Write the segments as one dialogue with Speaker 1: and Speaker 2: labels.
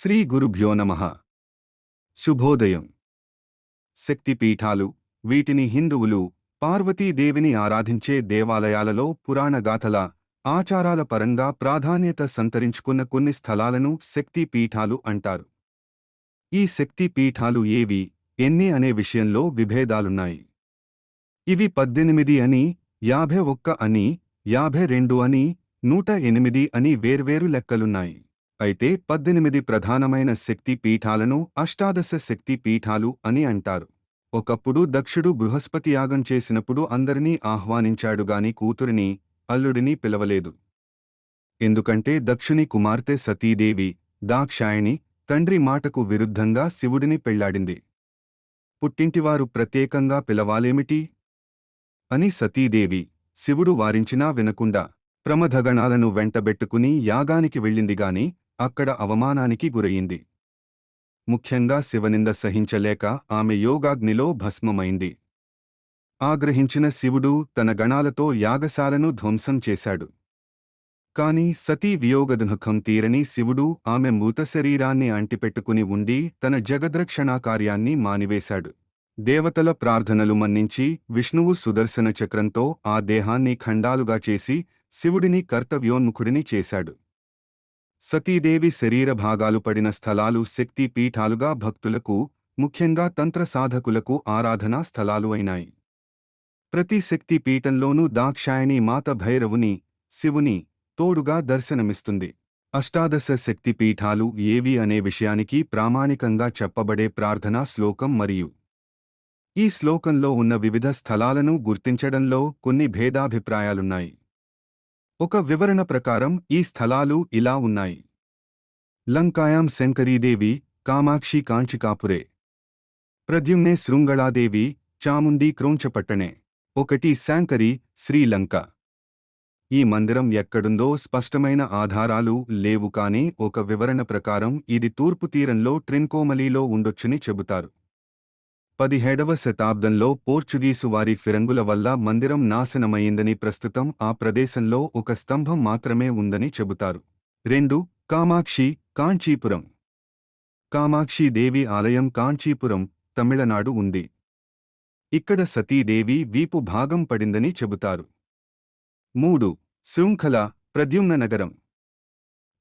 Speaker 1: శ్రీ గురుభ్యో నమ శుభోదయం శక్తిపీఠాలు వీటిని హిందువులు పార్వతీదేవిని ఆరాధించే దేవాలయాలలో పురాణగాథల ఆచారాల పరంగా ప్రాధాన్యత సంతరించుకున్న కొన్ని స్థలాలను శక్తిపీఠాలు అంటారు ఈ శక్తిపీఠాలు ఏవి ఎన్ని అనే విషయంలో విభేదాలున్నాయి ఇవి పద్దెనిమిది అని యాభై ఒక్క అని యాభై రెండు అని నూట ఎనిమిది అని వేర్వేరు లెక్కలున్నాయి అయితే పద్దెనిమిది ప్రధానమైన శక్తి పీఠాలను అష్టాదశ శక్తి పీఠాలు అని అంటారు ఒకప్పుడు దక్షుడు బృహస్పతి యాగం చేసినప్పుడు అందరినీ ఆహ్వానించాడుగాని కూతురిని అల్లుడిని పిలవలేదు ఎందుకంటే దక్షుని కుమార్తె సతీదేవి దాక్షాయణి తండ్రి మాటకు విరుద్ధంగా శివుడిని పెళ్లాడింది పుట్టింటివారు ప్రత్యేకంగా పిలవాలేమిటి అని సతీదేవి శివుడు వారించినా వినకుండా ప్రమధగణాలను వెంటబెట్టుకుని యాగానికి వెళ్ళిందిగాని అక్కడ అవమానానికి గురయింది ముఖ్యంగా శివనింద సహించలేక ఆమె యోగాగ్నిలో భస్మమైంది ఆగ్రహించిన శివుడు తన గణాలతో యాగశాలను ధ్వంసం చేశాడు కాని సతీ వియోగదునుఖం తీరని శివుడు ఆమె మృతశరీరాన్ని అంటిపెట్టుకుని ఉండి తన జగద్రక్షణాకార్యాన్ని మానివేశాడు దేవతల ప్రార్థనలు మన్నించి విష్ణువు సుదర్శన చక్రంతో ఆ దేహాన్ని ఖండాలుగా చేసి శివుడిని కర్తవ్యోన్ముఖుడిని చేశాడు సతీదేవి శరీర భాగాలు పడిన స్థలాలు శక్తి పీఠాలుగా భక్తులకు ముఖ్యంగా తంత్ర సాధకులకు ఆరాధనా స్థలాలు అయినాయి ప్రతి శక్తి పీఠంలోనూ దాక్షాయణి మాత భైరవుని శివుని తోడుగా దర్శనమిస్తుంది అష్టాదశ శక్తి పీఠాలు ఏవి అనే విషయానికి ప్రామాణికంగా చెప్పబడే ప్రార్థనా శ్లోకం మరియు ఈ శ్లోకంలో ఉన్న వివిధ స్థలాలను గుర్తించడంలో కొన్ని భేదాభిప్రాయాలున్నాయి ఒక వివరణ ప్రకారం ఈ స్థలాలు ఇలా ఉన్నాయి లంకాయాం శంకరీదేవి కామాక్షి కాంచికాపురే ప్రద్యుమ్నే శృంగళాదేవి చాముంది క్రోంచపట్టణే ఒకటి శాంకరి శ్రీలంక ఈ మందిరం ఎక్కడుందో స్పష్టమైన ఆధారాలు లేవు కానీ ఒక వివరణ ప్రకారం ఇది తూర్పు తీరంలో ట్రిన్కోమలీలో ఉండొచ్చని చెబుతారు పదిహేడవ శతాబ్దంలో పోర్చుగీసు వారి ఫిరంగుల వల్ల మందిరం నాశనమైందని ప్రస్తుతం ఆ ప్రదేశంలో ఒక స్తంభం మాత్రమే ఉందని చెబుతారు రెండు కామాక్షి కాంచీపురం కామాక్షి దేవి ఆలయం కాంచీపురం తమిళనాడు ఉంది ఇక్కడ సతీదేవి వీపు భాగం పడిందని చెబుతారు మూడు శృంఖల ప్రద్యుమ్న నగరం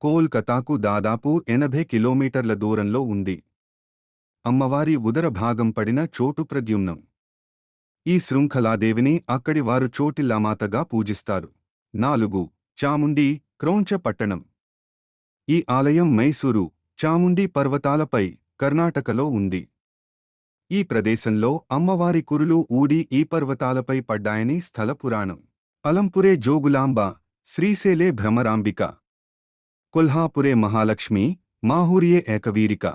Speaker 1: కోల్కతాకు దాదాపు ఎనభై కిలోమీటర్ల దూరంలో ఉంది అమ్మవారి ఉదర భాగం పడిన చోటు ప్రద్యుమ్నం ఈ శృంఖలాదేవిని అక్కడి వారు చోటిల్లామాతగా పూజిస్తారు నాలుగు చాముండి క్రౌంచ పట్టణం ఈ ఆలయం మైసూరు చాముండి పర్వతాలపై కర్ణాటకలో ఉంది ఈ ప్రదేశంలో అమ్మవారి కురులు ఊడి ఈ పర్వతాలపై పడ్డాయని స్థల పురాణం అలంపురే జోగులాంబ శ్రీశైలే భ్రమరాంబిక కొల్హాపురే మహాలక్ష్మి మాహూరియే ఏకవీరిక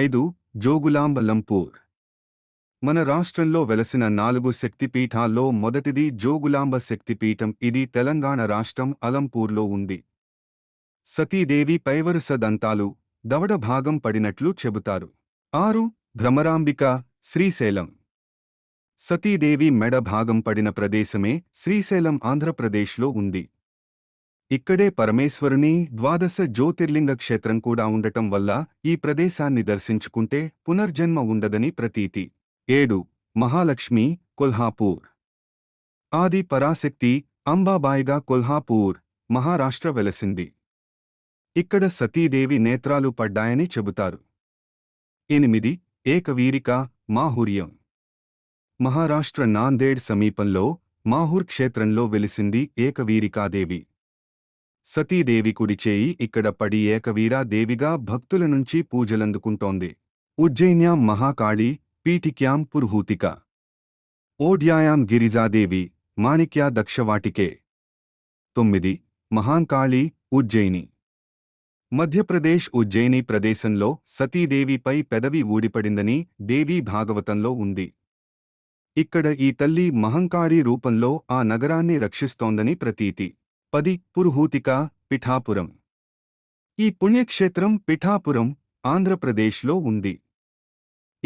Speaker 1: ఐదు జోగులాంబ లంపూర్ మన రాష్ట్రంలో వెలసిన నాలుగు శక్తిపీఠాల్లో మొదటిది జోగులాంబ శక్తిపీఠం ఇది తెలంగాణ రాష్ట్రం అలంపూర్లో ఉంది సతీదేవి పైవరుస దంతాలు దవడ భాగం పడినట్లు చెబుతారు ఆరు భ్రమరాంబిక శ్రీశైలం సతీదేవి మెడ భాగం పడిన ప్రదేశమే శ్రీశైలం ఆంధ్రప్రదేశ్లో ఉంది ఇక్కడే పరమేశ్వరుని ద్వాదశ జ్యోతిర్లింగ క్షేత్రం కూడా ఉండటం వల్ల ఈ ప్రదేశాన్ని దర్శించుకుంటే పునర్జన్మ ఉండదని ప్రతీతి ఏడు మహాలక్ష్మి కొల్హాపూర్ ఆది పరాశక్తి అంబాబాయిగా కొల్హాపూర్ మహారాష్ట్ర వెలసింది ఇక్కడ సతీదేవి నేత్రాలు పడ్డాయని చెబుతారు ఎనిమిది ఏకవీరిక మాహుర్యం మహారాష్ట్ర నాందేడ్ సమీపంలో మాహూర్ క్షేత్రంలో వెలిసింది ఏకవీరికాదేవి సతీదేవి కుడిచేయి ఇక్కడ పడి దేవిగా భక్తుల నుంచి పూజలందుకుంటోంది ఉజ్జయిన్యాం మహాకాళి పీఠిక్యాం పుర్హూతిక ఓడ్యాయాం గిరిజాదేవి మాణిక్యా దక్షవాటికే తొమ్మిది మహాంకాళి ఉజ్జయిని మధ్యప్రదేశ్ ఉజ్జయిని ప్రదేశంలో సతీదేవిపై పెదవి ఊడిపడిందని దేవీ భాగవతంలో ఉంది ఇక్కడ ఈ తల్లి మహంకాళి రూపంలో ఆ నగరాన్ని రక్షిస్తోందని ప్రతీతి పది పురుహూతిక పిఠాపురం ఈ పుణ్యక్షేత్రం పిఠాపురం ఆంధ్రప్రదేశ్లో ఉంది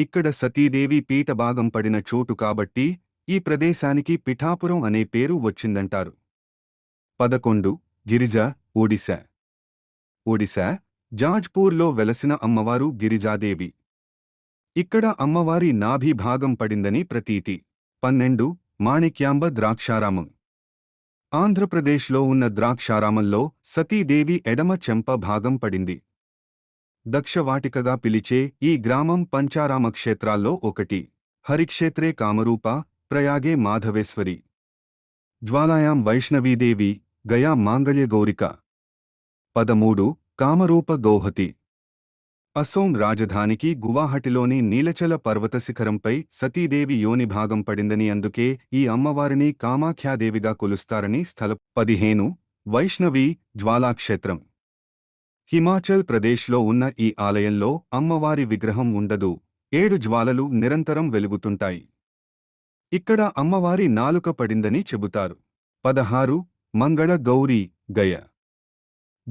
Speaker 1: ఇక్కడ సతీదేవి పీఠభాగం పడిన చోటు కాబట్టి ఈ ప్రదేశానికి పిఠాపురం అనే పేరు వచ్చిందంటారు పదకొండు గిరిజ ఒడిశా ఒడిశా జాజ్పూర్లో వెలసిన అమ్మవారు గిరిజాదేవి ఇక్కడ అమ్మవారి నాభిభాగం పడిందని ప్రతీతి పన్నెండు మాణిక్యాంబ ద్రాక్షారామం ఆంధ్రప్రదేశ్లో ఉన్న ద్రాక్షారామంలో సతీదేవి ఎడమ చెంప భాగం పడింది దక్షవాటికగా పిలిచే ఈ గ్రామం పంచారామ ఒకటి హరిక్షేత్రే కామరూప ప్రయాగే మాధవేశ్వరి జ్వాలాయాం వైష్ణవీదేవి గయా మాంగళ్య గౌరిక పదమూడు కామరూప గౌహతి అసోం రాజధానికి గువాహటిలోని నీలచల పర్వత శిఖరంపై సతీదేవి భాగం పడిందని అందుకే ఈ అమ్మవారిని కామాఖ్యాదేవిగా కొలుస్తారని స్థల పదిహేను వైష్ణవి జ్వాలాక్షేత్రం హిమాచల్ ప్రదేశ్లో ఉన్న ఈ ఆలయంలో అమ్మవారి విగ్రహం ఉండదు ఏడు జ్వాలలు నిరంతరం వెలుగుతుంటాయి ఇక్కడ అమ్మవారి నాలుక పడిందని చెబుతారు పదహారు మంగళ గౌరీ గయ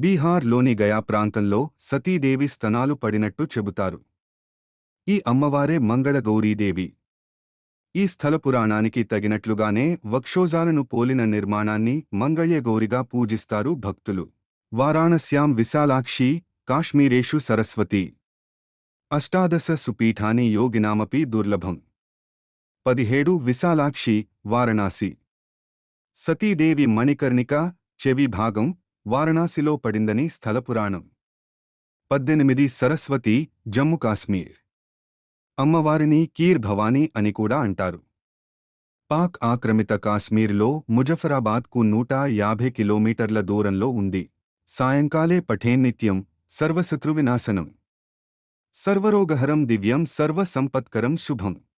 Speaker 1: బీహార్లోని గయా ప్రాంతంలో సతీదేవి స్తనాలు పడినట్టు చెబుతారు ఈ అమ్మవారే మంగళగౌరీదేవి ఈ స్థల పురాణానికి తగినట్లుగానే వక్షోజాలను పోలిన నిర్మాణాన్ని మంగళ్యగౌరిగా పూజిస్తారు భక్తులు వారాణస్యాం విశాలాక్షి కాశ్మీరేషు సరస్వతి అష్టాదశ సుపీఠాని యోగినామపి దుర్లభం పదిహేడు విశాలాక్షి వారణాసి సతీదేవి మణికర్ణిక చెవి భాగం వారణాసిలో పడిందని స్థలపురాణం పద్దెనిమిది సరస్వతి జమ్ము కాశ్మీర్ అమ్మవారిని కీర్ భవానీ అని కూడా అంటారు పాక్ ఆక్రమిత కాశ్మీర్లో ముజఫరాబాద్కు నూట యాభై కిలోమీటర్ల దూరంలో ఉంది సాయంకాలే పఠేన్నిత్యం సర్వశత్రువినాశనం సర్వరోగహరం దివ్యం సర్వసంపత్కరం శుభం